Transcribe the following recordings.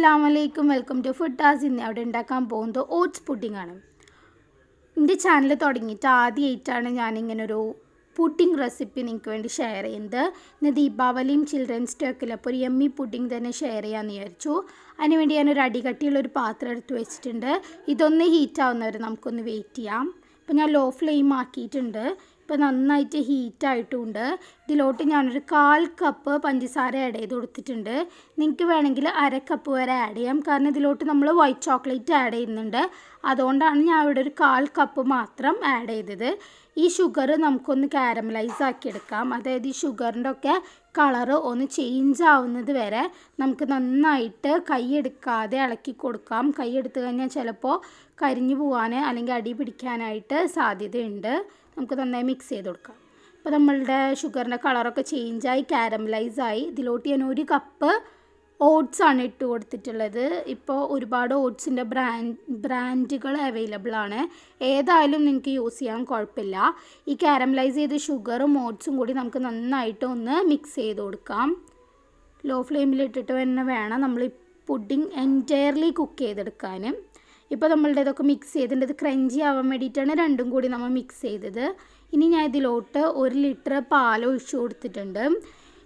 അസ്സാം വലൈക്കും welcome to food ടാസ് ഇന്ന് അവിടെ ഉണ്ടാക്കാൻ പോകുന്നത് ഓട്സ് പുഡിംഗ് ആണ്. എന്റെ ചാനൽ തുടങ്ങിയിട്ട് ആദ്യമായിട്ടാണ് ഞാനിങ്ങനൊരു പുഡിംഗ് റെസിപ്പി നിങ്ങൾക്ക് വേണ്ടി ഷെയർ ചെയ്യുന്നത്. ഇന്ന് ദീപാവലിയും ചിൽഡ്രൻസ് ഡേ ഒക്കെ അപ്പോൾ ഒരു എമ്മി പുഡിംഗ് തന്നെ ഷെയർ ചെയ്യാമെന്ന് വിചാരിച്ചു. അതിനുവേണ്ടി ഞാനൊരു അടികട്ടിയുള്ള ഒരു പാത്രം എടുത്ത് വെച്ചിട്ടുണ്ട്. ഇതൊന്ന് ഹീറ്റ് നമുക്കൊന്ന് വെയിറ്റ് ചെയ്യാം. ഇപ്പോൾ ഞാൻ ലോ ഫ്ലെയിം ആക്കിയിട്ടുണ്ട്. ഇപ്പോൾ നന്നായിട്ട് ഹീറ്റ് ആയിട്ടുമുണ്ട് ഇതിലോട്ട് ഞാനൊരു കാൽ കപ്പ് പഞ്ചസാര ആഡ് ചെയ്ത് കൊടുത്തിട്ടുണ്ട്. നിങ്ങൾക്ക് വേണമെങ്കിൽ അര കപ്പ് വരെ ആഡ് ചെയ്യാം. കാരണം ഇതിലോട്ട് നമ്മൾ വൈറ്റ് ചോക്ലേറ്റ് ആഡ് ചെയ്യുന്നുണ്ട്. അതുകൊണ്ടാണ് ഞാൻ ഇവിടെ ഒരു കാൽ കപ്പ് മാത്രം ആഡ് ചെയ്തത്. ഈ ഷുഗർ നമുക്കൊന്ന് കാരമലൈസ് ആക്കിയെടുക്കാം. അതായത് ഈ ഷുഗറിന്റെ ഒക്കെ കളറ് ഒന്ന് ചേഞ്ച് ആവുന്നത് വരെ നമുക്ക് നന്നായിട്ട് കൈയെടുക്കാതെ ഇളക്കി കൊടുക്കാം. കൈയെടുത്ത് കഴിഞ്ഞാൽ ചിലപ്പോൾ കരിഞ്ഞു പോകാൻ അല്ലെങ്കിൽ അടി പിടിക്കാനായിട്ട് സാധ്യതയുണ്ട്. നമുക്ക് നന്നായി മിക്സ് ചെയ്ത് കൊടുക്കാം. ഇപ്പോൾ നമ്മളുടെ ഷുഗറിന്റെ കളറൊക്കെ ചേഞ്ചായി കാരമലൈസായി ഇതിലോട്ട് ഞാൻ ഒരു കപ്പ് ഓട്സ് ആണ് ഇട്ട് കൊടുത്തിട്ടുള്ളത്. ഇപ്പോൾ ഒരുപാട് ഓട്സിന്റെ ബ്രാൻഡ് ബ്രാൻഡുകൾ അവൈലബിൾ ആണ്. ഏതായാലും നിങ്ങൾക്ക് യൂസ് ചെയ്യാൻ കുഴപ്പമില്ല ഈ കാരമലൈസ് ചെയ്ത ഷുഗറും ഓട്സും കൂടി നമുക്ക് നന്നായിട്ട് ഒന്ന് മിക്സ് ചെയ്ത് കൊടുക്കാം. ലോ ഫ്ലെയിമിൽ ഇട്ടിട്ട് തന്നെ വേണം നമ്മൾ ഈ പുഡിങ് എന്റയർലി കുക്ക് ചെയ്തെടുക്കാൻ. ഇപ്പോൾ നമ്മളുടെ ഇതൊക്കെ മിക്സ് ചെയ്തിട്ടുണ്ട്. ഇത് ക്രഞ്ചി ആവാൻ വേണ്ടിയിട്ടാണ് രണ്ടും കൂടി നമ്മൾ മിക്സ് ചെയ്തത്. ഇനി ഞാൻ ഇതിലോട്ട് ഒരു ലിറ്റർ പാൽ ഒഴിച്ചു കൊടുത്തിട്ടുണ്ട്.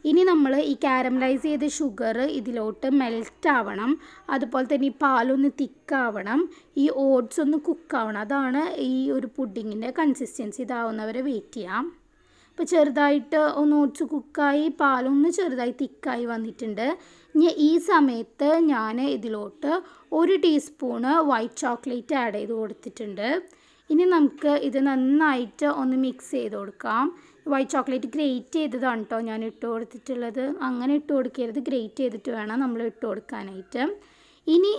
ഇനി നമ്മൾ ഈ കാരമലൈസ് ചെയ്ത ഷുഗർ ഇതിലോട്ട് മെൽറ്റ് ആവണം. അതുപോലെ തന്നെ ഈ പാലൊന്ന് തിക്കാവണം. ഈ ഓട്സ് ഒന്ന് കുക്കാവണം അതാണ് ഈ ഒരു പുഡിങ്ങിന്റെ കൺസിസ്റ്റൻസി ഇതാവുന്നവരെ വെയിറ്റ് ചെയ്യാം. ഇപ്പോൾ ചെറുതായിട്ട് ഒന്ന് ഓട്സ് കുക്കായി പാലൊന്ന് ചെറുതായി തിക്കായി വന്നിട്ടുണ്ട്. ഇനി ഈ സമയത്ത് ഞാൻ ഇതിലോട്ട് ഒരു ടീസ്പൂണ് വൈറ്റ് ചോക്ലേറ്റ് ആഡ് ചെയ്ത് കൊടുത്തിട്ടുണ്ട്. ഇനി നമുക്ക് ഇത് നന്നായിട്ട് ഒന്ന് മിക്സ് ചെയ്ത് കൊടുക്കാം. വൈറ്റ് ചോക്ലേറ്റ് ഗ്രേറ്റ് ചെയ്തതാണ് കേട്ടോ ഞാൻ ഇട്ട് കൊടുത്തിട്ടുള്ളത്. അങ്ങനെ ഇട്ട് കൊടുക്കരുത്. ഗ്രേറ്റ് ചെയ്തിട്ട് വേണം നമ്മൾ ഇട്ട് കൊടുക്കാനായിട്ട്. ഇനി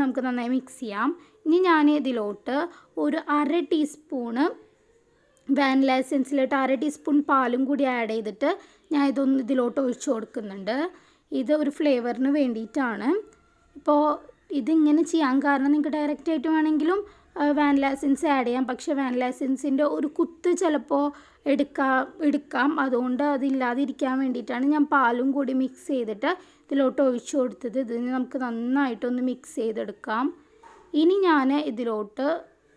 നമുക്ക് നന്നായി മിക്സ് ചെയ്യാം. ഇനി ഞാൻ ഇതിലോട്ട് ഒരു അര ടീസ്പൂണ് വാനില എസെൻസിലിട്ട് അര ടീസ്പൂൺ പാലും കൂടി ആഡ് ചെയ്തിട്ട് ഞാൻ ഇതൊന്ന് ഇതിലോട്ട് ഒഴിച്ചു കൊടുക്കുന്നുണ്ട്. ഇത് ഒരു ഫ്ലേവറിന് വേണ്ടിയിട്ടാണ്. ഇപ്പോൾ ഇതിങ്ങനെ ചെയ്യാൻ കാരണം നിങ്ങൾക്ക് ഡയറക്റ്റായിട്ട് വേണമെങ്കിലും വാനില എസൻസ് ആഡ് ചെയ്യാം. പക്ഷേ വാനില എസെൻസിന്റെ ഒരു കുത്ത് ചിലപ്പോൾ എടുക്കാം എടുക്കാം. അതുകൊണ്ട് അതില്ലാതിരിക്കാൻ വേണ്ടിയിട്ടാണ് ഞാൻ പാലും കൂടി മിക്സ് ചെയ്തിട്ട് ഇതിലോട്ട് ഒഴിച്ചു കൊടുത്തത്. ഇതിന് നമുക്ക് നന്നായിട്ടൊന്ന് മിക്സ് ചെയ്തെടുക്കാം. ഇനി ഞാൻ ഇതിലോട്ട്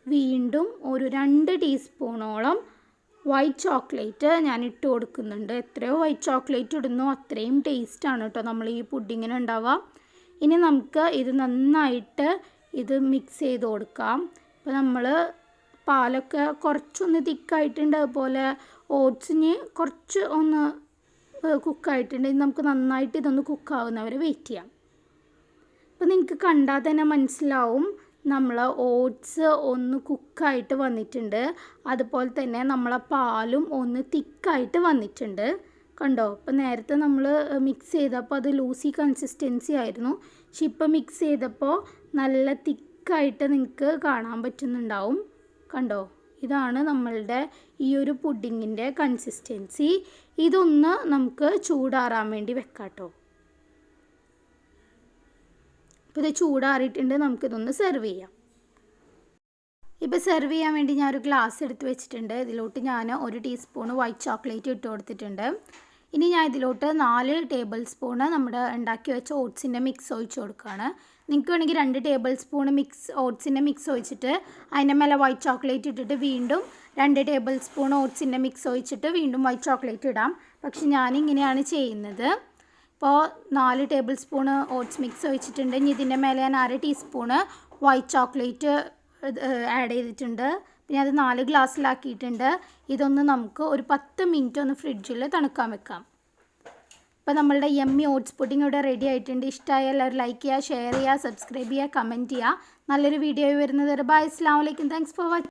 വീണ്ടും ഒരു രണ്ട് ടീസ്പൂണോളം വൈറ്റ് ചോക്ലേറ്റ് ഞാൻ ഇട്ട് കൊടുക്കുന്നുണ്ട്. എത്രയോ വൈറ്റ് ചോക്ലേറ്റ് ഇടുന്നോ. അത്രയും ടേസ്റ്റാണ് കേട്ടോ നമ്മൾ ഈ പുഡിങ്ങിന് ഉണ്ടാവുക. ഇനി നമുക്ക് ഇത് നന്നായിട്ട് ഇത് മിക്സ് ചെയ്ത് കൊടുക്കാം. ഇപ്പോൾ നമ്മൾ പാലൊക്കെ കുറച്ചൊന്ന് തിക്കായിട്ടുണ്ട്. അതുപോലെ ഓട്സിന് കുറച്ച് ഒന്ന് കുക്കായിട്ടുണ്ട്. നമുക്ക് നന്നായിട്ട് ഇതൊന്ന് കുക്കാവുന്നവരെ വെയിറ്റ് ചെയ്യാം. അപ്പോൾ നിങ്ങൾക്ക് കണ്ടാൽ തന്നെ മനസ്സിലാവും. നമ്മൾ ഓട്സ് ഒന്ന് കുക്കായിട്ട് വന്നിട്ടുണ്ട്. അതുപോലെ തന്നെ നമ്മളെ പാലും ഒന്ന് തിക്കായിട്ട് വന്നിട്ടുണ്ട്. കണ്ടോ? ഇപ്പം നേരത്തെ നമ്മൾ മിക്സ് ചെയ്തപ്പോൾ അത് ലൂസി കൺസിസ്റ്റൻസി ആയിരുന്നു. പക്ഷെ ഇപ്പം മിക്സ് ചെയ്തപ്പോൾ നല്ല തിക്കായിട്ട് നിങ്ങൾക്ക് കാണാൻ പറ്റുന്നുണ്ടാവും. കണ്ടോ? ഇതാണ് നമ്മളുടെ ഈ ഒരു പുഡിങ്ങിന്റെ കൺസിസ്റ്റൻസി ഇതൊന്ന് നമുക്ക് ചൂടാറാൻ വേണ്ടി വെക്കാം കേട്ടോ ഇപ്പോൾ ഇത് ചൂടാറിയിട്ടുണ്ട് നമുക്കിതൊന്ന് സെർവ് ചെയ്യാം. ഇപ്പോൾ സെർവ് ചെയ്യാൻ വേണ്ടി ഞാനൊരു ഗ്ലാസ് എടുത്ത് വെച്ചിട്ടുണ്ട്. ഇതിലോട്ട് ഞാൻ ഒരു ടീസ്പൂൺ വൈറ്റ് ചോക്ലേറ്റ് ഇട്ട് കൊടുത്തിട്ടുണ്ട്. ഇനി ഞാൻ ഇതിലോട്ട് നാല് ടേബിൾ സ്പൂണ് നമ്മുടെ ഉണ്ടാക്കി വെച്ച ഓട്സിന്റെ മിക്സ് ഒഴിച്ച് കൊടുക്കുകയാണ്. നിങ്ങൾക്ക് വേണമെങ്കിൽ രണ്ട് ടേബിൾ സ്പൂൺ മിക്സ് ഓട്സിന്റെ മിക്സ് ഒഴിച്ചിട്ട് അതിന്റെ മേലെ വൈറ്റ് ചോക്ലേറ്റ് ഇട്ടിട്ട് വീണ്ടും രണ്ട് ടേബിൾ സ്പൂൺ ഓട്സിന്റെ മിക്സ് ഒഴിച്ചിട്ട് വീണ്ടും വൈറ്റ് ചോക്ലേറ്റ് ഇടാം. പക്ഷെ ഞാനിങ്ങനെയാണ് ചെയ്യുന്നത്. ഇപ്പോൾ നാല് ടേബിൾ സ്പൂൺ ഓട്സ് മിക്സ് ഒഴിച്ചിട്ടുണ്ട്. ഇനി ഇതിന്റെ മേലെ ഞാൻ അര ടീസ്പൂണ് വൈറ്റ് ചോക്ലേറ്റ് ആഡ് ചെയ്തിട്ടുണ്ട്. പിന്നെ അത് നാല് ഗ്ലാസ്സിലാക്കിയിട്ടുണ്ട് ഇതൊന്ന് നമുക്ക് ഒരു പത്ത് മിനിറ്റ് ഒന്ന് ഫ്രിഡ്ജിൽ തണുക്കാൻ വെക്കാം. ഇപ്പോൾ നമ്മളുടെ യമ്മി ഓട്സ് പുഡിംഗ് ഇവിടെ റെഡി ആയിട്ടുണ്ട്. ഇഷ്ടമായ എല്ലാവരും ലൈക്ക് ചെയ്യുക ഷെയർ ചെയ്യുക സബ്സ്ക്രൈബ് ചെയ്യുക കമന്റ് ചെയ്യുക. നല്ലൊരു വീഡിയോ വരുന്നത് ബൈ അസ്സാം വലൈക്കും താങ്ക്സ് ഫോർ വാച്ചിങ്